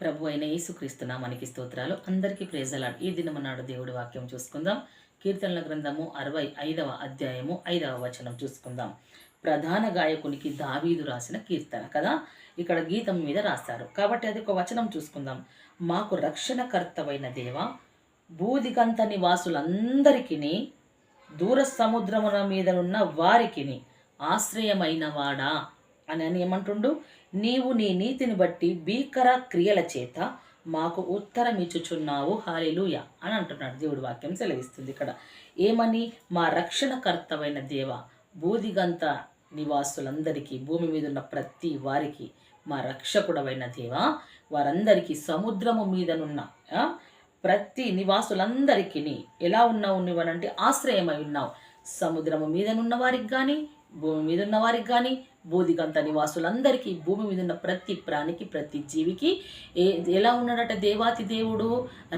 ప్రభు అయిన యేసుక్రీస్తున్నా మనకి స్తోత్రాలు. అందరికీ ప్రేజలాడు ఈ దినమన్నాడు దేవుడి వాక్యం చూసుకుందాం. కీర్తనల గ్రంథము అరవై ఐదవ అధ్యాయము ఐదవ వచనం చూసుకుందాం. ప్రధాన గాయకునికి దావీదు రాసిన కీర్తన కదా? ఇక్కడ గీతం మీద రాస్తారు. కాబట్టి అది ఒక వచనం చూసుకుందాం. మాకు రక్షణకర్తవైన దేవ బూదిగంత నివాసులందరికీ దూర సముద్రముల మీదనున్న వారికిని ఆశ్రయమైన వాడా అని అని ఏమంటుండు? నీవు నీ నీతిని బట్టి భీకర క్రియల చేత మాకు ఉత్తరం ఇచ్చుచున్నావు. హాలిలుయ అని అంటున్నాడు. దేవుడి వాక్యం సెలవిస్తుంది ఇక్కడ. ఏమని? మా రక్షణకర్తవైన దేవ బూదిగంత నివాసులందరికీ భూమి మీద ఉన్న ప్రతి వారికి మా రక్షకుడవైన దేవ వారందరికీ సముద్రము మీదనున్న ప్రతి నివాసులందరికీ ఎలా ఉన్నావు నువ్వనంటే ఆశ్రయమై ఉన్నావు. సముద్రము మీదనున్న వారికి కానీ భూమి మీద ఉన్న వారికి కానీ బోధిగంత నివాసులందరికీ భూమి మీద ఉన్న ప్రతి ప్రాణికి ప్రతి జీవికి ఏ ఎలా ఉన్నాడట దేవాతి దేవుడు?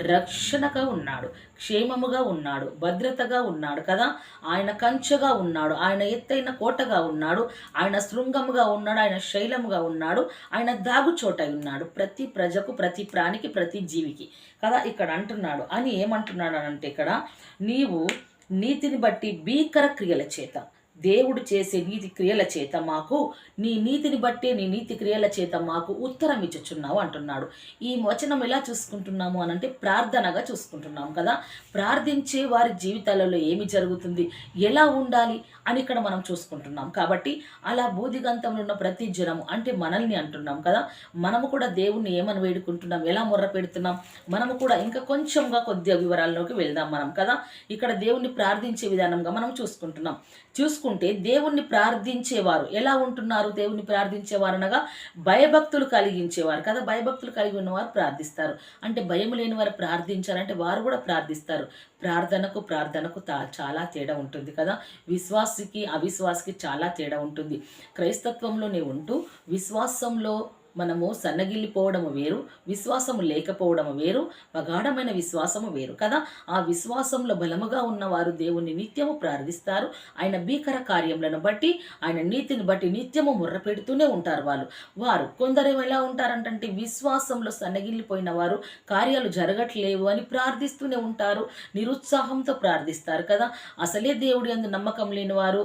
రక్షణగా ఉన్నాడు క్షేమముగా ఉన్నాడు భద్రతగా ఉన్నాడు కదా? ఆయన కంచెగా ఉన్నాడు ఆయన ఎత్తైన కోటగా ఉన్నాడు ఆయన శృంగముగా ఉన్నాడు ఆయన శైలముగా ఉన్నాడు ఆయన దాగుచోటై ఉన్నాడు ప్రతి ప్రజకు ప్రతి ప్రాణికి ప్రతి జీవికి కదా? ఇక్కడ అంటున్నాడు. అని ఏమంటున్నాడు అని అంటే ఇక్కడ నీవు నీతిని బట్టి భీకర క్రియల చేత దేవుడు చేసే నీతి క్రియల చేత మాకు నీ నీతిని బట్టే నీ నీతి క్రియల చేత మాకు ఉత్తరం ఇచ్చుచున్నావు అంటున్నాడు. ఈ వచనం ఎలా చూసుకుంటున్నాము అని అంటే ప్రార్థనగా చూసుకుంటున్నాం కదా. ప్రార్థించే వారి జీవితాలలో ఏమి జరుగుతుంది? ఎలా ఉండాలి అని ఇక్కడ మనం చూసుకుంటున్నాం. కాబట్టి అలా బూదిగంతంలో ఉన్న ప్రతి జనము అంటే మనల్ని అంటున్నాం కదా. మనము కూడా దేవుణ్ణి ఏమని వేడుకుంటున్నాం? ఎలా మొర్ర పెడుతున్నాం? మనము కూడా ఇంకా కొంచెంగా కొద్దిగా వివరాల్లోకి వెళ్దాం మనం కదా. ఇక్కడ దేవుణ్ణి ప్రార్థించే విధానంగా మనం చూసుకుంటున్నాం. చూసుకుంటే దేవుణ్ణి ప్రార్థించేవారు. ఎలా ఉంటున్నారు దేవుణ్ణి ప్రార్థించేవారు అనగా భయభక్తులు కలిగించేవారు కదా. భయభక్తులు కలిగి ఉన్నవారు ప్రార్థిస్తారు. అంటే భయం లేని వారు ప్రార్థించారంటే వారు కూడా ప్రార్థిస్తారు. ప్రార్థనకు ప్రార్థనకు తా చాలా తేడా ఉంటుంది కదా. విశ్వాసికి అవిశ్వాసికి చాలా తేడా ఉంటుంది. క్రైస్తత్వంలోనే ఉంటూ విశ్వాసంలో మనము సన్నగిల్లిపోవడము వేరు విశ్వాసము లేకపోవడము వేరు ప్రగాఢమైన విశ్వాసము వేరు కదా? ఆ విశ్వాసంలో బలముగా ఉన్నవారు దేవుని నిత్యము ప్రార్థిస్తారు. ఆయన భీకర కార్యములను బట్టి ఆయన నీతిని బట్టి నిత్యము ముర్ర పెడుతూనే ఉంటారు వాళ్ళు. వారు కొందరు ఎలా ఉంటారంటే విశ్వాసంలో సన్నగిల్లిపోయిన వారు కార్యాలు జరగట్లేవు అని ప్రార్థిస్తూనే ఉంటారు. నిరుత్సాహంతో ప్రార్థిస్తారు కదా? అసలే దేవుడి అందు నమ్మకం లేని వారు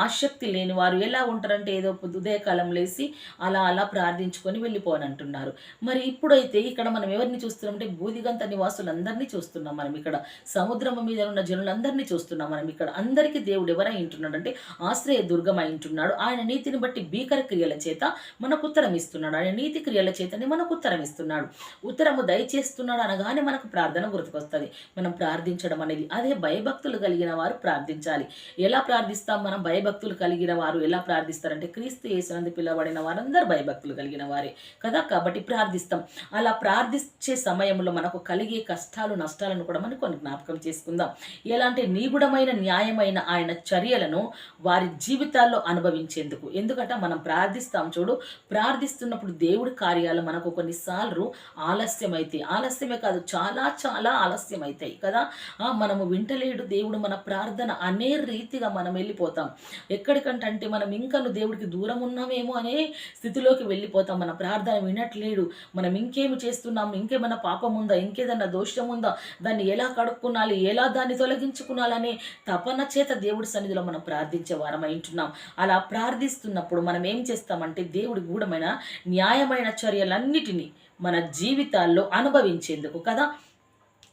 ఆసక్తి లేని వారు ఎలా ఉంటారంటే ఏదో ఉదయకాలం లేసి అలా అలా ప్రార్థించుకొని వెళ్ళిపోనంటున్నారు. మరి ఇప్పుడైతే ఇక్కడ మనం ఎవరిని చూస్తున్నామంటే బూదిగంత నివాసులందరినీ చూస్తున్నాం మనం ఇక్కడ. సముద్రము మీద ఉన్న జనులందరినీ చూస్తున్నాం మనం ఇక్కడ. అందరికీ దేవుడు ఎవరై ఉంటున్నాడంటే ఆశ్రయ దుర్గమై ఉంటున్నాడు. ఆయన నీతిని బట్టి భీకర క్రియల చేత మనకు ఉత్తరం ఇస్తున్నాడు. ఆయన నీతి క్రియల చేతనే మనకు ఉత్తరం ఇస్తున్నాడు. ఉత్తరము దయచేస్తున్నాడు అనగానే మనకు ప్రార్థన గుర్తుకొస్తుంది. మనం ప్రార్థించడం అనేది అదే భయభక్తులు కలిగిన వారు ప్రార్థించాలి. ఎలా ప్రార్థిస్తాం మనం? భయభక్తులు కలిగిన వారు ఎలా ప్రార్థిస్తారంటే క్రీస్తు యేసునందు పిలవబడిన వారందరూ భయభక్తులు కలిగిన వారే కదా? కాబట్టి ప్రార్థిస్తాం. అలా ప్రార్థించే సమయంలో మనకు కలిగే కష్టాలు నష్టాలను కూడా మనం కొన్ని జ్ఞాపకం చేసుకుందాం. ఎలాంటి నిగుడమైన న్యాయమైన ఆయన చర్యలను వారి జీవితాల్లో అనుభవించేందుకు. ఎందుకంటే మనం ప్రార్థిస్తాం చూడు ప్రార్థిస్తున్నప్పుడు దేవుడి కార్యాలు మనకు కొన్నిసార్లు ఆలస్యం అవుతాయి ఆలస్యమే కాదు చాలా చాలా ఆలస్యం అవుతాయి కదా? ఆ, మనము వింటలేడు దేవుడు మన ప్రార్థన అనే రీతిగా మనం వెళ్ళిపోతాం. ఎక్కడికంటే మనం ఇంకను దేవుడికి దూరం ఉన్నామేమో అనే స్థితిలోకి వెళ్ళి వెళ్ళిపోతాం మన ప్రార్థన వినట్లేడు మనం ఇంకేమి చేస్తున్నాం ఇంకేమైనా పాపం ఉందా ఇంకేదన్నా దోషం ఉందా దాన్ని ఎలా కడుక్కునాలి ఎలా దాన్ని తొలగించుకునాలనే తపన చేత దేవుడి సన్నిధిలో మనం ప్రార్థించే వారమై ఉంటున్నాం. అలా ప్రార్థిస్తున్నప్పుడు మనం ఏం చేస్తామంటే దేవుడి గూఢమైన న్యాయమైన చర్యలన్నిటినీ మన జీవితాల్లో అనుభవించేందుకు కదా?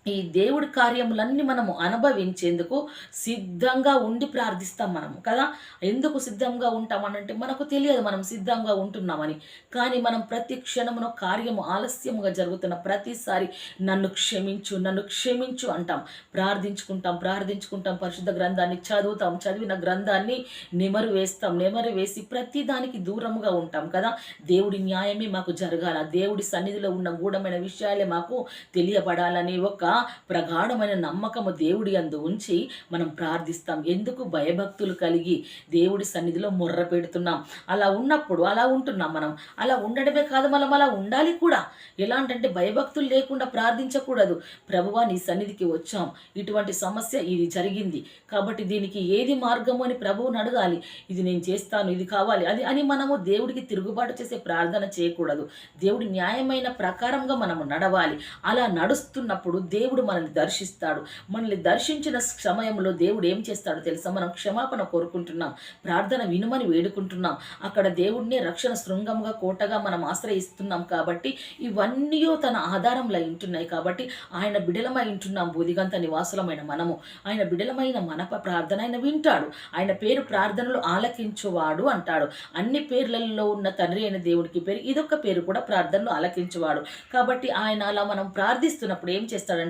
ఈ దేవుడి కార్యములన్నీ మనము అనుభవించేందుకు సిద్ధంగా ఉండి ప్రార్థిస్తాం మనం కదా? ఎందుకు సిద్ధంగా ఉంటామనంటే మనకు తెలియదు మనం సిద్ధంగా ఉంటున్నామని. కానీ మనం ప్రతి క్షణమున కార్యము ఆలస్యముగా జరుగుతున్న ప్రతిసారి నన్ను క్షమించు నన్ను క్షమించు అంటాం. ప్రార్థించుకుంటాం ప్రార్థించుకుంటాం. పరిశుద్ధ గ్రంథాన్ని చదువుతాం చదివిన గ్రంథాన్ని నెమరు వేస్తాం నెమరు వేసి ప్రతి దానికి దూరముగా ఉంటాం కదా? దేవుడి న్యాయమే మాకు జరగాల దేవుడి సన్నిధిలో ఉన్న గూఢమైన విషయాలే మాకు తెలియబడాలని ఒక ప్రగాఢమైన నమ్మకము దేవుడి అందు ఉంచి మనం ప్రార్థిస్తాం. ఎందుకు భయభక్తులు కలిగి దేవుడి సన్నిధిలో మొర్ర పెడుతున్నాం? అలా ఉన్నప్పుడు అలా ఉంటున్నాం మనం. అలా ఉండడమే కాదు మనం అలా ఉండాలి కూడా. ఎలాంటంటే భయభక్తులు లేకుండా ప్రార్థించకూడదు. ప్రభువా నీ సన్నిధికి వచ్చాం. ఇటువంటి సమస్య ఇది జరిగింది. కాబట్టి దీనికి ఏది మార్గము అని ప్రభువుని అడగాలి. ఇది నేను చేస్తాను ఇది కావాలి అది అని మనము దేవుడికి తిరుగుబాటు చేసే ప్రార్థన చేయకూడదు. దేవుడి న్యాయమైన ప్రకారంగా మనము నడవాలి. అలా నడుస్తున్నప్పుడు దేవుడు దేవుడు మనల్ని దర్శిస్తాడు. మనల్ని దర్శించిన సమయంలో దేవుడు ఏం చేస్తాడో తెలుసా? మనం క్షమాపణ కోరుకుంటున్నాం. ప్రార్థన వినుమని వేడుకుంటున్నాం. అక్కడ దేవుడినే రక్షణ శృంగంగా కోటగా మనం ఆశ్రయిస్తున్నాం కాబట్టి ఇవన్నీ తన ఆధారంలో ఉంటున్నాయి కాబట్టి ఆయన బిడలమై ఉంటున్నాం. బూదిగంత నివాసులమైన మనము. ఆయన బిడలమైన మన ప్రార్థన ఆయన వింటాడు. ఆయన పేరు ప్రార్థనలు ఆలకించువాడు అంటాడు. అన్ని పేర్లలో ఉన్న తండ్రి అయిన దేవుడికి పేరు ఇదొక పేరు కూడా ప్రార్థనలు ఆలకించువాడు. కాబట్టి ఆయన అలా మనం ప్రార్థిస్తున్నప్పుడు ఏం చేస్తాడంటే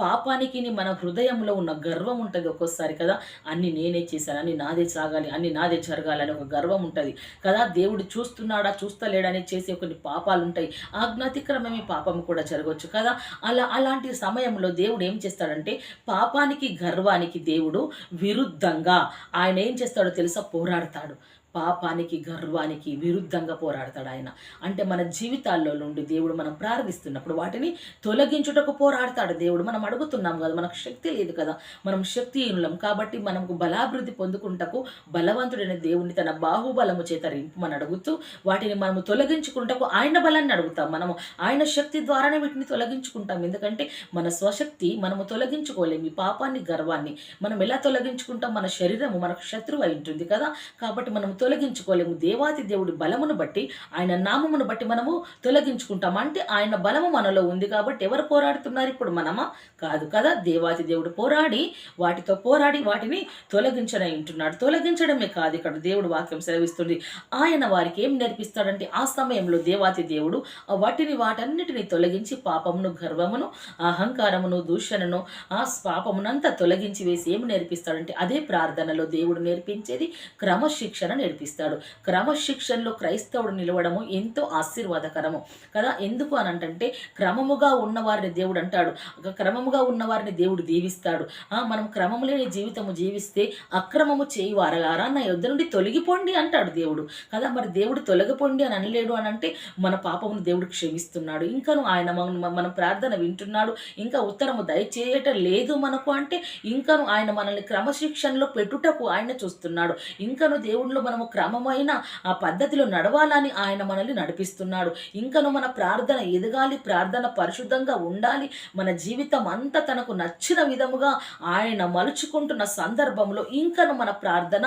పాపానికి మన హృదయంలో ఉన్న గర్వం ఉంటుంది ఒక్కోసారి కదా. అన్ని నేనే చేశాను అన్ని నాదే సాగాలి అన్ని నాదే జరగాలని ఒక గర్వం ఉంటుంది కదా. దేవుడు చూస్తున్నాడా చూస్తలేడని చేసే కొన్ని పాపాలు ఉంటాయి. ఆజ్ఞాతిక్రమమే పాపం కూడా జరగవచ్చు కదా. అలా అలాంటి సమయంలో దేవుడు ఏం చేస్తాడంటే పాపానికి గర్వానికి దేవుడు విరుద్ధంగా ఆయన ఏం చేస్తాడో తెలుసా? పోరాడతాడు. పాపానికి గర్వానికి విరుద్ధంగా పోరాడతాడు ఆయన. అంటే మన జీవితాల్లో నుండి దేవుడు మనం ప్రార్థిస్తున్నప్పుడు వాటిని తొలగించుటకు పోరాడతాడు దేవుడు. మనం అడుగుతున్నాం కదా మనకు శక్తి లేదు కదా మనం శక్తిహీనులం. కాబట్టి మనకు బలాభివృద్ధి పొందుకుంటకు బలవంతుడైన దేవుని తన బాహుబలము చేత రింపుమని అడుగుతూ వాటిని మనము తొలగించుకుంటకు ఆయన బలాన్ని అడుగుతాం. మనము ఆయన శక్తి ద్వారానే వీటిని తొలగించుకుంటాం. ఎందుకంటే మన స్వశక్తి మనము తొలగించుకోలేము ఈ పాపాన్ని గర్వాన్ని మనం ఎలా తొలగించుకుంటాం? మన శరీరము మనకు శత్రువు అయి ఉంటుంది కదా. కాబట్టి మనం తొలగించుకోలేము. దేవాతి దేవుడి బలమును బట్టి ఆయన నామమును బట్టి మనము తొలగించుకుంటాం అంటే ఆయన బలము మనలో ఉంది కాబట్టి ఎవరు పోరాడుతున్నారు? ఇప్పుడు మనమా? కాదు కదా? దేవాతి దేవుడు పోరాడి వాటితో పోరాడి వాటిని తొలగించని ఉంటున్నాడు. తొలగించడమే కాదు ఇక్కడ దేవుడు వాక్యం సెలవిస్తుంది. ఆయన వారికి ఏం నేర్పిస్తాడంటే ఆ సమయంలో దేవాతి దేవుడు వాటిని వాటన్నిటిని తొలగించి పాపమును గర్వమును అహంకారమును దూషణను ఆ పాపమునంతా తొలగించి వేసి ఏం నేర్పిస్తాడంటే అదే ప్రార్థనలో దేవుడు నేర్పించేది క్రమశిక్షణ నడిపిస్తాడు క్రమశిక్షణలో క్రైస్తవుడు నిలవడము ఎంతో ఆశీర్వాదకరము. కదా? ఎందుకు అని అంటే క్రమముగా ఉన్నవారిని దేవుడు అంటాడు. క్రమముగా ఉన్నవారిని దేవుడు దీవిస్తాడు. మనం క్రమము లేని జీవితము జీవిస్తే అక్రమము చేయవారగారా నా యుద్ధ నుండి తొలగిపోండి అంటాడు దేవుడు. కదా? మరి దేవుడు తొలగిపోండి అని అనలేడు అని అంటే మన పాపమును దేవుడు క్షమిస్తున్నాడు. ఇంకను ఆయన మన ప్రార్థన వింటున్నాడు. ఇంకా ఉత్తరము దయచేయట లేదు మనకు అంటే ఇంకను ఆయన మనల్ని క్రమశిక్షణలో పెట్టుటకు ఆయన చూస్తున్నాడు. ఇంకను దేవుడిలో మనము క్రమమైన ఆ పద్ధతిలో నడవాలని ఆయన మనల్ని నడిపిస్తున్నాడు. ఇంకను మన ప్రార్థన ఎదగాలి ప్రార్థన పరిశుద్ధంగా ఉండాలి. మన జీవితం అంతా తనకు నచ్చిన విధముగా ఆయన మలుచుకుంటున్న సందర్భంలో ఇంకను మన ప్రార్థన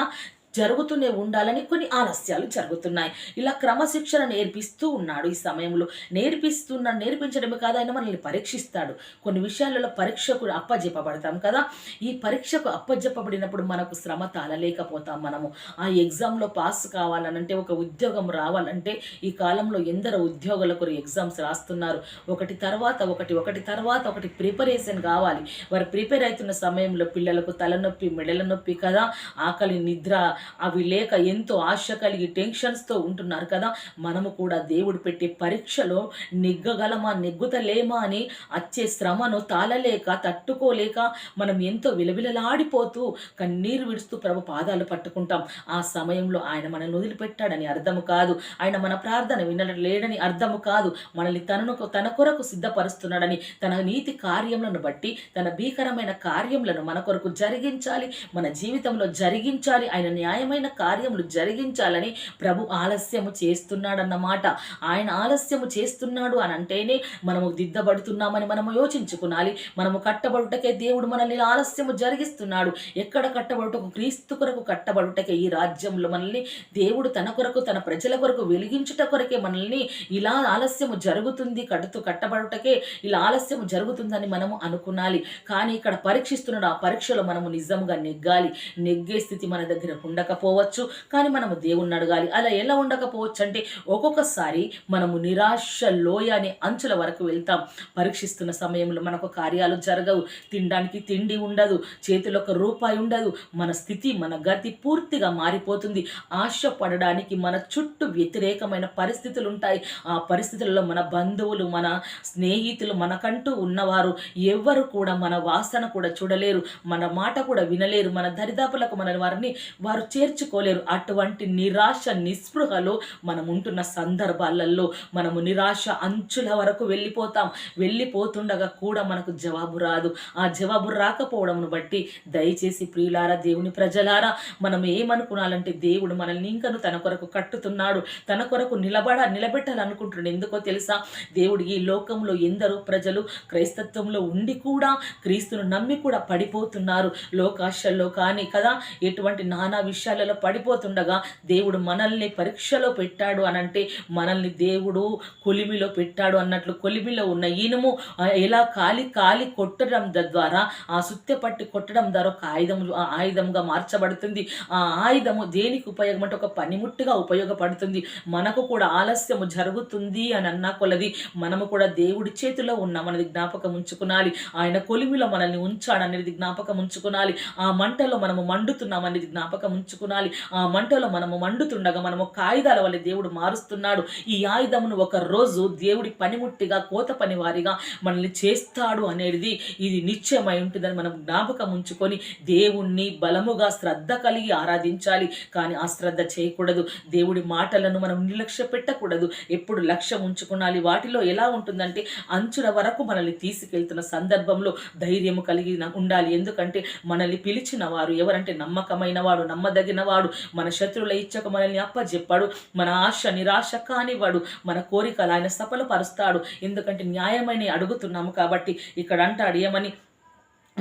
జరుగుతూనే ఉండాలని కొన్ని ఆలస్యాలు జరుగుతున్నాయి. ఇలా క్రమశిక్షణ నేర్పిస్తూ ఉన్నాడు ఈ సమయంలో. నేర్పిస్తున్న నేర్పించడమే కాదు ఆయన మనల్ని పరీక్షిస్తాడు. కొన్ని విషయాలలో పరీక్షకు అప్పజెప్పబడతాం కదా? ఈ పరీక్షకు అప్పజెప్పబడినప్పుడు మనకు శ్రమ తాళలేకపోతాం మనము. ఆ ఎగ్జామ్లో పాస్ కావాలనంటే ఒక ఉద్యోగం రావాలంటే ఈ కాలంలో ఎందరో ఉద్యోగులకు ఎగ్జామ్స్ రాస్తున్నారు. ఒకటి తర్వాత ఒకటి ఒకటి తర్వాత ఒకటి ప్రిపరేషన్ కావాలి. వారు ప్రిపేర్ అవుతున్న సమయంలో పిల్లలకు తలనొప్పి మెడల నొప్పి కదా? ఆకలి నిద్ర అవి లేక ఎంతో ఆశ కలిగి టెన్షన్స్తో ఉంటున్నారు కదా. మనము కూడా దేవుడు పెట్టే పరీక్షలో నెగ్గగలమా నెగ్గుతలేమా అని వచ్చే శ్రమను తాళలేక తట్టుకోలేక మనం ఎంతో విలవిలలాడిపోతూ కన్నీరు విడుస్తూ ప్రభు పాదాలు పట్టుకుంటాం. ఆ సమయంలో ఆయన మనల్ని వదిలిపెట్టాడని అర్థము కాదు. ఆయన మన ప్రార్థన వినడం లేడని అర్థము కాదు. మనల్ని తనను తన కొరకు సిద్ధపరుస్తున్నాడని తన నీతి కార్యములను బట్టి తన భీకరమైన కార్యములను మన కొరకు జరిగించాలి మన జీవితంలో జరిగించాలి ఆయన న్యాయమైన కార్యములు జరిగించాలని ప్రభు ఆలస్యము చేస్తున్నాడన్నమాట. ఆయన ఆలస్యము చేస్తున్నాడు అని అంటేనే మనము దిద్దబడుతున్నామని మనము యోచించుకునాలి. మనము కట్టబడుటకే దేవుడు మనల్ని ఆలస్యము జరిగిస్తున్నాడు. ఎక్కడ కట్టబడుటకు క్రీస్తు కొరకు కట్టబడుటకే ఈ రాజ్యంలో మనల్ని దేవుడు తన కొరకు తన ప్రజల కొరకు వెలిగించుట కొరకే మనల్ని ఇలా ఆలస్యము జరుగుతుంది. కడుతూ కట్టబడుటకే ఇలా ఆలస్యము జరుగుతుందని మనము అనుకునాలి. కానీ ఇక్కడ పరీక్షిస్తున్నాడు. ఆ పరీక్షలో మనము నిజంగా నెగ్గాలి. నెగ్గే స్థితి మన దగ్గర ఉండాలి ఉండకపోవచ్చు కానీ మనము దేవుణ్ణి అడగాలి. అలా ఎలా ఉండకపోవచ్చు అంటే ఒక్కొక్కసారి మనము నిరాశ లోయ అనే అంచుల వరకు వెళ్తాం. పరీక్షిస్తున్న సమయంలో మనకు కార్యాలు జరగవు. తినడానికి తిండి ఉండదు. చేతిలో ఒక రూపాయి ఉండదు. మన స్థితి మన గతి పూర్తిగా మారిపోతుంది. ఆశ పడడానికి మన చుట్టూ వ్యతిరేకమైన పరిస్థితులు ఉంటాయి. ఆ పరిస్థితులలో మన బంధువులు మన స్నేహితులు మనకంటూ ఉన్నవారు ఎవ్వరు కూడా మన వాసన కూడా చూడలేరు. మన మాట కూడా వినలేరు. మన దరిదాపులకు మన వారిని వారు చేర్చుకోలేరు. అటువంటి నిరాశ నిస్పృహలో మనం ఉంటున్న సందర్భాలలో మనము నిరాశ అంచుల వరకు వెళ్ళిపోతాం. వెళ్ళిపోతుండగా కూడా మనకు జవాబు రాదు. ఆ జవాబు రాకపోవడంను బట్టి దయచేసి ప్రియులారా దేవుని ప్రజలారా మనం ఏమనుకున్నాలంటే దేవుడు మనల్ని ఇంకను తన కొరకు కట్టుతున్నాడు. తన కొరకు నిలబడ నిలబెట్టాలనుకుంటున్నాడు. ఎందుకో తెలుసా? దేవుడు ఈ లోకంలో ఎందరో ప్రజలు క్రైస్తత్వంలో ఉండి కూడా క్రీస్తును నమ్మి కూడా పడిపోతున్నారు. లోకాశల్లో కానీ కదా? ఎటువంటి నానా విషయాలలో పడిపోతుండగా దేవుడు మనల్ని పరీక్షలో పెట్టాడు అనంటే మనల్ని దేవుడు కొలిమిలో పెట్టాడు అన్నట్లు కొలిమిలో ఉన్న ఇనుము ఎలా కాలి కాలి కొట్టడం ద్వారా ఆ సుత్తె పట్టి కొట్టడం ద్వారా ఒక ఆయుధం ఆ ఆయుధంగా మార్చబడుతుంది. ఆ ఆయుధము దేనికి ఉపయోగం అంటే ఒక పనిముట్టుగా ఉపయోగపడుతుంది. మనకు కూడా ఆలస్యము జరుగుతుంది అని అన్నా కొలది మనము కూడా దేవుడి చేతిలో ఉన్నాం అనేది జ్ఞాపకం ఉంచుకునాలి. ఆయన కొలిమిలో మనల్ని ఉంచాడు అనేది జ్ఞాపకం ఉంచుకునాలి. ఆ మంటలో మనము మండుతున్నాం అనేది జ్ఞాపకం ఉంచుకునాలి ఆ మంటలో మనము మండుతుండగా మనము కాగితాల వల్ల దేవుడు మారుస్తున్నాడు. ఈ ఆయుధమును ఒక రోజు దేవుడి పనిముట్టిగా కోత పని వారిగా మనల్ని చేస్తాడు అనేది ఇది నిశ్చయమై ఉంటుందని మనం జ్ఞాపకం ఉంచుకొని దేవుణ్ణి బలముగా శ్రద్ధ కలిగి ఆరాధించాలి. కానీ ఆ శ్రద్ధ చేయకూడదు. దేవుడి మాటలను మనం నిర్లక్ష్య పెట్టకూడదు. ఎప్పుడు లక్ష్యం ఉంచుకునాలి వాటిలో ఎలా ఉంటుందంటే అంచుల వరకు మనల్ని తీసుకెళ్తున్న సందర్భంలో ధైర్యము కలిగి ఉండాలి. ఎందుకంటే మనల్ని పిలిచిన వారు ఎవరంటే నమ్మకమైన వాడు నమ్మదగిన వాడు మన శత్రువుల ఇచ్చక మనల్ని అప్పజెప్పాడు. మన ఆశ నిరాశ కానివాడు మన కోరికలు ఆయన సఫలపరుస్తాడు. ఎందుకంటే న్యాయమని అడుగుతున్నాము కాబట్టి ఇక్కడ అంటాడు ఏమని?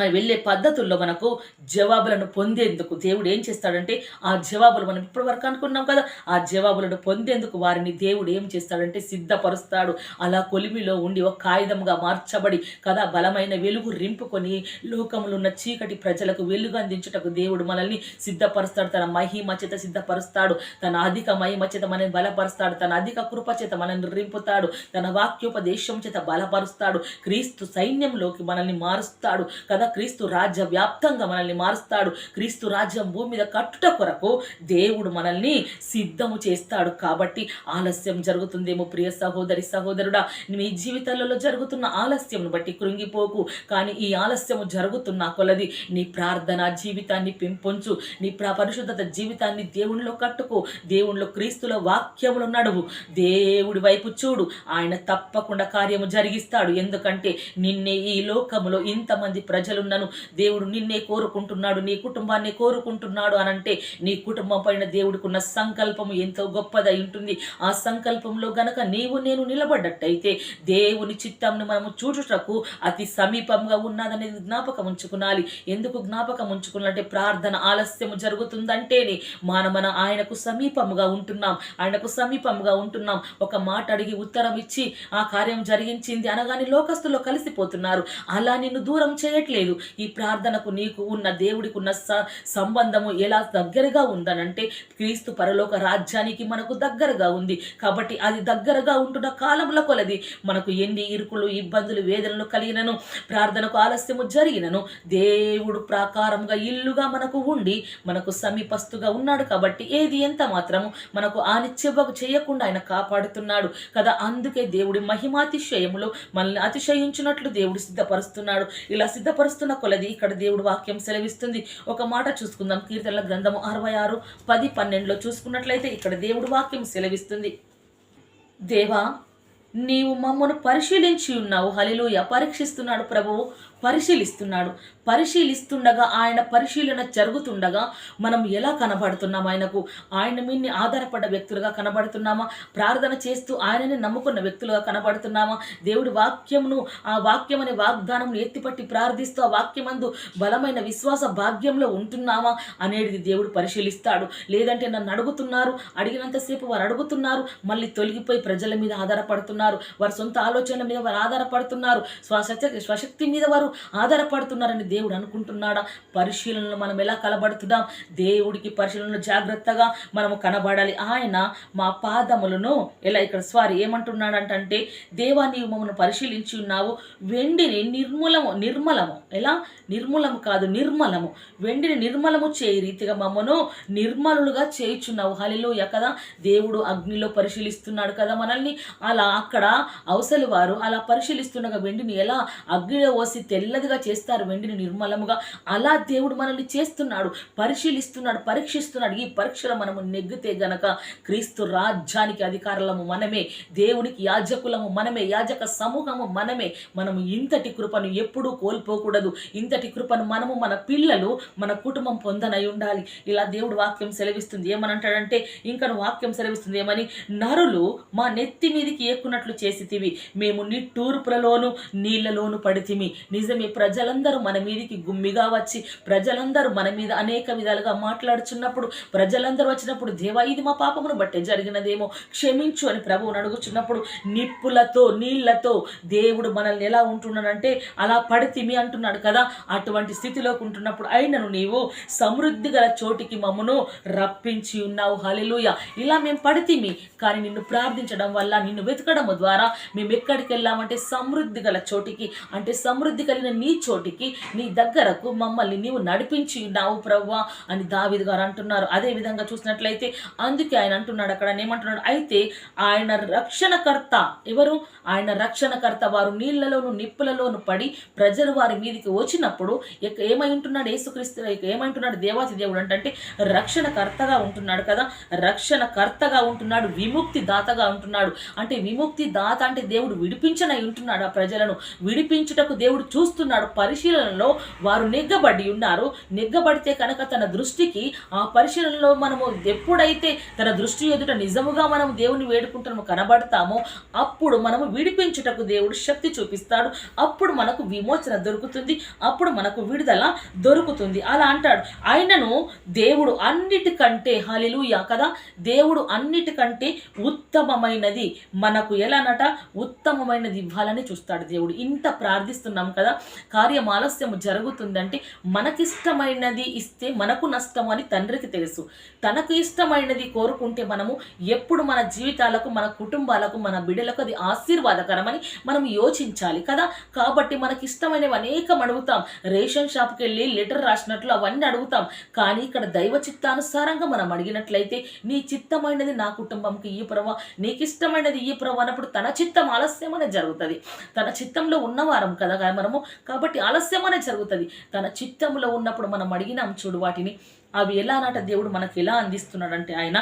మరి వెళ్ళే పద్ధతుల్లో మనకు జవాబులను పొందేందుకు దేవుడు ఏం చేస్తాడంటే ఆ జవాబులు మనం ఇప్పటి వరకు అనుకున్నాం కదా ఆ జవాబులను పొందేందుకు వారిని దేవుడు ఏం చేస్తాడంటే సిద్ధపరుస్తాడు. అలా కొలిమిలో ఉండి ఒక కాగితంగా మార్చబడి కదా బలమైన వెలుగు రింపుకొని లోకములు ఉన్న చీకటి ప్రజలకు వెలుగు అందించుటకు దేవుడు మనల్ని సిద్ధపరుస్తాడు. తన మహిమ చేత సిద్ధపరుస్తాడు. తన అధిక మహిమ చేత మనల్ని బలపరుస్తాడు. తన అధిక కృప చేత మనల్ని రింపుతాడు. తన వాక్యోపదేశం చేత బలపరుస్తాడు. క్రీస్తు సైన్యంలోకి మనల్ని మారుస్తాడు. కదా క్రీస్తు రాజ్య వ్యాప్తంగా మనల్ని మారుస్తాడు. క్రీస్తు రాజ్యం భూమి మీద కట్టుట కొరకు దేవుడు మనల్ని సిద్ధము చేస్తాడు. కాబట్టి ఆలస్యం జరుగుతుందేమో ప్రియ సహోదరి సహోదరుడా. మీ జీవితాలలో జరుగుతున్న ఆలస్యంను బట్టి కృంగిపోకు. కానీ ఈ ఆలస్యము జరుగుతున్న కొలది నీ ప్రార్థన జీవితాన్ని పెంపొంచు. నీ ప్ర పరిశుద్ధత జీవితాన్ని దేవునిలో కట్టుకో. దేవునిలో క్రీస్తుల వాక్యములు నడువు. దేవుడి వైపు చూడు. ఆయన తప్పకుండా కార్యము జరిగిస్తాడు. ఎందుకంటే నిన్నే ఈ లోకములో ఇంతమంది ప్రజలున్నను. దేవుడు నిన్నే కోరుకుంటున్నాడు నీ కుటుంబాన్ని కోరుకుంటున్నాడు అనంటే నీ కుటుంబం పైన దేవుడికున్న సంకల్పము ఎంతో గొప్పదై ఉంటుంది. ఆ సంకల్పంలో గనక నీవు నేను నిలబడ్డట్టయితే దేవుని చిత్తంను మనము చూచుటకు అతి సమీపంగా ఉన్నదనేది జ్ఞాపకం ఉంచుకునాలి. ఎందుకు జ్ఞాపకం ఉంచుకున్నట్టే ప్రార్థన ఆలస్యము జరుగుతుందంటేనే మన మన ఆయనకు సమీపముగా ఉంటున్నాం. ఆయనకు సమీపముగా ఉంటున్నాం. ఒక మాట అడిగి ఉత్తరం ఇచ్చి ఆ కార్యం జరిగించింది అనగానే లోకస్తులో కలిసిపోతున్నారు. అలా నిన్ను దూరం చేయట్లేదు. లేదు ఈ ప్రార్థనకు నీకు ఉన్న దేవుడికి ఉన్న సంబంధము ఎలా దగ్గరగా ఉందనంటే క్రీస్తు పరలోక రాజ్యానికి మనకు దగ్గరగా ఉంది. కాబట్టి అది దగ్గరగా ఉంటున్న కాలంలో కొలది. మనకు ఎన్ని ఇరుకులు ఇబ్బందులు వేదనలు కలిగినను ప్రార్థనకు ఆలస్యము జరిగినను దేవుడు ప్రాకారంగా ఇల్లుగా మనకు ఉండి మనకు సమీపస్తుగా ఉన్నాడు కాబట్టి ఏది ఎంత మాత్రము మనకు ఆనిత్యవకు చేయకుండా ఆయన కాపాడుతున్నాడు కదా. అందుకే దేవుడి మహిమాతిశయములో మనల్ని అతిశయించినట్లు దేవుడు సిద్ధపరుస్తున్నాడు. ఇలా సిద్ధపరుస్తున్న కొలది ఇక్కడ దేవుడు వాక్యం సెలవిస్తుంది. ఒక మాట చూసుకుందాం. కీర్తనల గ్రంథము అరవై ఆరు పది పన్నెండులో చూసుకున్నట్లయితే ఇక్కడ దేవుడు వాక్యం సెలవిస్తుంది. దేవా నీవు మమ్మను పరిశీలించి ఉన్నావు. హలిలుయ పరీక్షిస్తున్నాడు ప్రభువు. పరిశీలిస్తున్నాడు. పరిశీలిస్తుండగా ఆయన పరిశీలన జరుగుతుండగా మనం ఎలా కనబడుతున్నాం ఆయనకు? ఆయన మీన్ని ఆధారపడ్డ వ్యక్తులుగా కనబడుతున్నామా? ప్రార్థన చేస్తూ ఆయనని నమ్ముకున్న వ్యక్తులుగా కనబడుతున్నామా? దేవుడి వాక్యంను ఆ వాక్యం అనే వాగ్దానం ఎత్తిపట్టి ప్రార్థిస్తూ ఆ వాక్యమందు బలమైన విశ్వాస భాగ్యంలో ఉంటున్నామా అనేది దేవుడు పరిశీలిస్తాడు. లేదంటే నన్ను అడుగుతున్నారు అడిగినంతసేపు వారు అడుగుతున్నారు మళ్ళీ తొలగిపోయి ప్రజల మీద ఆధారపడుతున్నారు వారి సొంత ఆలోచనల మీద వారు ఆధారపడుతున్నారు స్వశక్తి స్వశక్తి మీద వారు ఆధారపడుతున్నారని దేవుడు అనుకుంటున్నాడా? పరిశీలనలు మనం ఎలా కలబడుతున్నాం? దేవుడికి పరిశీలనలు జాగ్రత్తగా మనము కనబడాలి. ఆయన మా పాదములను ఎలా ఇక్కడ స్వారి ఏమంటున్నాడంటే దేవా నీవు మమ్మల్ని పరిశీలించి ఉన్నావు. వెండిని నిర్మూలము నిర్మలము. ఎలా? నిర్మూలము కాదు నిర్మలము. వెండిని నిర్మలము చేయి రీతిగా మమ్మను నిర్మలులుగా చేయుచున్నావు. హలిలోయ కదా. దేవుడు అగ్నిలో పరిశీలిస్తున్నాడు కదా మనల్ని. అలా అక్కడ అవసలి వారు అలా పరిశీలిస్తుండగా వెండిని ఎలా అగ్నిలో పోసి తెల్లదిగా చేస్తారు వెండిని నిర్మలముగా. అలా దేవుడు మనల్ని చేస్తున్నాడు పరిశీలిస్తున్నాడు పరీక్షిస్తున్నాడు. ఈ పరీక్షలు మనము నెగ్గితే గనక క్రీస్తు రాజ్యానికి అధికారులము మనమే దేవునికి యాజకులము మనమే యాజక సమూహము మనమే. మనము ఇంతటి కృపను ఎప్పుడూ కోల్పోకూడదు. ఇంతటి కృపను మనము మన పిల్లలు మన కుటుంబం పొందనై ఉండాలి. ఇలా దేవుడు వాక్యం సెలవిస్తుంది. ఏమనంటాడంటే ఇంకా వాక్యం సెలవిస్తుంది ఏమని? నరులు మా నెత్తి మీదికి ఎక్కున్నట్లు చేసితివి. మేము నిట్టూర్పులలోను నీళ్ళలోను పడితిమి. నిజ నిజమే ప్రజలందరూ మన మీదికి గుమ్మిగా వచ్చి ప్రజలందరూ మన మీద అనేక విధాలుగా మాట్లాడుచున్నప్పుడు ప్రజలందరూ వచ్చినప్పుడు దేవా ఇది మా పాపమును బట్టే జరిగినదేమో క్షమించు అని ప్రభువును అడుగుచున్నప్పుడు నిప్పులతో నీళ్ళతో దేవుడు మనల్ని ఎలా ఉంటున్నానంటే అలా పడితిమి అంటున్నాడు కదా అటువంటి స్థితిలోకి ఉంటున్నప్పుడు అయినను నీవు సమృద్ధి గల చోటికి మమ్మను రప్పించి ఉన్నావు హలెలుయ ఇలా మేము పడితిమి కానీ నిన్ను ప్రార్థించడం వల్ల నిన్ను వెతకడం ద్వారా మేము ఎక్కడికి వెళ్ళామంటే సమృద్ధి గల చోటికి అంటే సమృద్ధి కలిగిన నీ చోటికి నీ దగ్గరకు మమ్మల్ని నీవు నడిపించి ఉన్నావు ప్రవ్వా అని దావిద్ గారు అంటున్నారు. అదే విధంగా చూసినట్లయితే అందుకే ఆయన అంటున్నాడు అక్కడ ఏమంటున్నాడు? అయితే ఆయన రక్షణకర్త ఎవరు? ఆయన రక్షణకర్త వారు నీళ్ళలోను నిప్పులలోను పడి ప్రజలు వారి మీదకి వచ్చినప్పుడు ఇక ఏమై ఉంటున్నాడు? యేసుక్రీస్తు ఇక ఏమై ఉంటున్నాడు? దేవాతి దేవుడు అంటే రక్షణకర్తగా ఉంటున్నాడు కదా? రక్షణకర్తగా ఉంటున్నాడు విముక్తి దాతగా ఉంటున్నాడు. అంటే విముక్తి దాత అంటే దేవుడు విడిపించనై ఉంటున్నాడు ఆ ప్రజలను. విడిపించుటకు దేవుడు చూస్తున్నాడు చూస్తున్నాడు పరిశీలనలో వారు నిగ్గబడి ఉన్నారు. నిగ్గబడితే కనుక తన దృష్టికి ఆ పరిశీలనలో మనము ఎప్పుడైతే తన దృష్టి ఎదుట నిజముగా మనం దేవుని వేడుకుంటాము కనబడతామో అప్పుడు మనము విడిపించుటకు దేవుడు శక్తి చూపిస్తాడు. అప్పుడు మనకు విమోచన దొరుకుతుంది. అప్పుడు మనకు విడుదల దొరుకుతుంది. అలా అంటాడు. ఆయనను దేవుడు అన్నిటికంటే హలిలుయా కదా దేవుడు అన్నిటికంటే ఉత్తమమైనది మనకు ఎలానట ఉత్తమమైనది ఇవ్వాలని చూస్తాడు దేవుడు. ఇంత ప్రార్థిస్తున్నాం కదా కార్యం ఆలస్యం జరుగుతుందంటే మనకిష్టమైనది ఇస్తే మనకు నష్టం అని తండ్రికి తెలుసు. తనకు ఇష్టమైనది కోరుకుంటే మనము ఎప్పుడు మన జీవితాలకు మన కుటుంబాలకు మన బిడ్డలకు అది ఆశీర్వాదకరమని మనం యోచించాలి కదా. కాబట్టి మనకి ఇష్టమైనవి అనేకం అడుగుతాం. రేషన్ షాప్కి వెళ్ళి లెటర్ రాసినట్లు అవన్నీ అడుగుతాం. కానీ ఇక్కడ దైవ చిత్తానుసారంగా మనం అడిగినట్లయితే నీ చిత్తమైనది నా కుటుంబంకి ఈ ప్రభా నీకు ఇష్టమైనది ఈ ప్రభా అన్నప్పుడు తన చిత్తం ఆలస్యం అనేది జరుగుతుంది. తన చిత్తంలో ఉన్నవారం కదా మనము కాబట్టి ఆలస్యం అనేది జరుగుతుంది. తన చిత్తంలో ఉన్నప్పుడు మనం అడిగినాం చూడు వాటిని అవి ఎలా నాట దేవుడు మనకు ఎలా అందిస్తున్నాడంటే ఆయన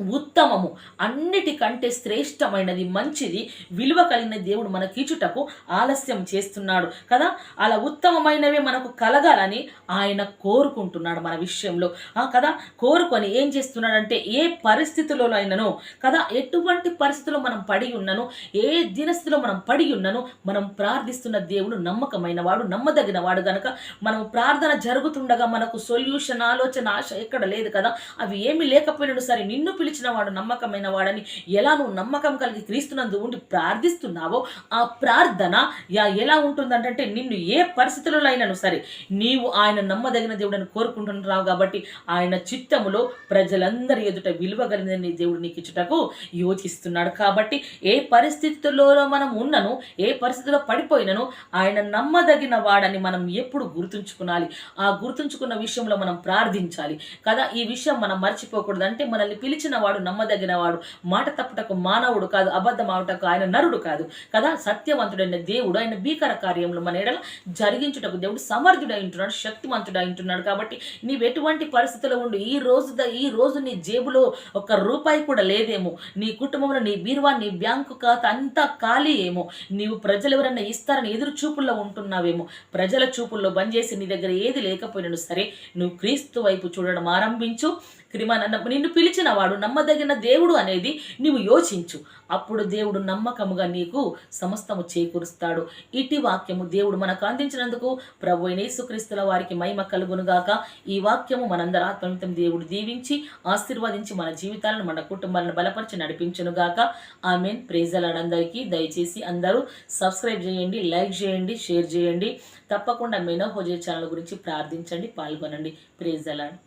ఉత్తమము. అన్నిటికంటే శ్రేష్టమైనది మంచిది విలువ కలిగిన దేవుడు మనకిచుటకు ఆలస్యం చేస్తున్నాడు కదా. అలా ఉత్తమమైనవి మనకు కలగాలని ఆయన కోరుకుంటున్నాడు మన విషయంలో. ఆ కదా కోరుకొని ఏం చేస్తున్నాడంటే ఏ పరిస్థితుల్లోనైనాను కదా ఎటువంటి పరిస్థితుల్లో మనం పడి ఉన్నను ఏ దినస్థితిలో మనం పడి ఉన్నను మనం ప్రార్థిస్తున్న దేవుడు నమ్మకమైన వాడు నమ్మదగిన వాడు గనక మనం ప్రార్థన జరుగుతుండగా మనకు సొల్యూషన్ ఆలోచన ఆశ ఎక్కడ లేదు కదా. అవి ఏమి లేకపోయినా సరే నిన్ను పిలి పిలిచిన వాడు నమ్మకమైన వాడని ఎలా నువ్వు నమ్మకం కలిగి క్రీస్తునందు ఉండి ప్రార్థిస్తున్నావో ఆ ప్రార్థన యా ఎలా ఉంటుందంటే నిన్ను ఏ పరిస్థితులలో అయినను సరే నీవు ఆయన నమ్మదగిన దేవుడని కోరుకుంటున్నావు కాబట్టి ఆయన చిత్తములో ప్రజలందరి ఎదుట విలువ దేవుడు నీకు ఇచ్చుటకు యోచిస్తున్నాడు కాబట్టి ఏ పరిస్థితుల్లో మనం ఉన్నను ఏ పరిస్థితిలో పడిపోయినను ఆయన నమ్మదగిన వాడని మనం ఎప్పుడు గుర్తుంచుకునాలి. ఆ గుర్తుంచుకున్న విషయంలో మనం ప్రార్థించాలి. కదా ఈ విషయం మనం మర్చిపోకూడదు. అంటే మనల్ని పిలిచిన వాడు నమ్మదగిన వాడు మాట తప్పుటకు మానవుడు కాదు అబద్ధం ఆవుటకు ఆయన నరుడు కాదు. కదా సత్యవంతుడైన దేవుడు ఆయన భీకర కార్యంలో మన ఎడల జరిగించుటకు దేవుడు సమర్థుడై ఉంటున్నాడు శక్తివంతుడై ఉంటున్నాడు కాబట్టి నీవు ఎటువంటి పరిస్థితుల్లో ఉండు ఈ రోజు ఈ రోజు నీ జేబులో ఒక రూపాయి కూడా లేదేమో. నీ కుటుంబంలో నీ బీరువా నీ బ్యాంకు ఖాతా అంతా ఖాళీ ఏమో. నీవు ప్రజలు ఎవరైనా ఇస్తారని ఎదురు చూపుల్లో ఉంటున్నావేమో. ప్రజల చూపుల్లో బంద్ చేసి నీ దగ్గర ఏది లేకపోయినాడు సరే నువ్వు క్రీస్తు వైపు చూడడం ఆరంభించు. క్రిమ నన్ను నిన్ను పిలిచిన వాడు నమ్మదగిన దేవుడు అనేది నీవు యోచించు. అప్పుడు దేవుడు నమ్మకముగా నీకు సమస్తము చేకూరుస్తాడు. ఇటు వాక్యము దేవుడు మనకు అందించినందుకు ప్రభు యేసుక్రీస్తుల వారికి మహిమ కలుగునుగాక ఈ వాక్యము మనందరి ఆత్మనిమితం దేవుడు దీవించి ఆశీర్వదించి మన జీవితాలను మన కుటుంబాలను బలపరిచి నడిపించునుగాక ఆమెన్. ప్రేజలాడందరికీ దయచేసి అందరూ సబ్స్క్రైబ్ చేయండి లైక్ చేయండి షేర్ చేయండి. తప్పకుండా మెనో హోజే ఛానల్ గురించి ప్రార్థించండి పాల్గొనండి. ప్రేజలాడ్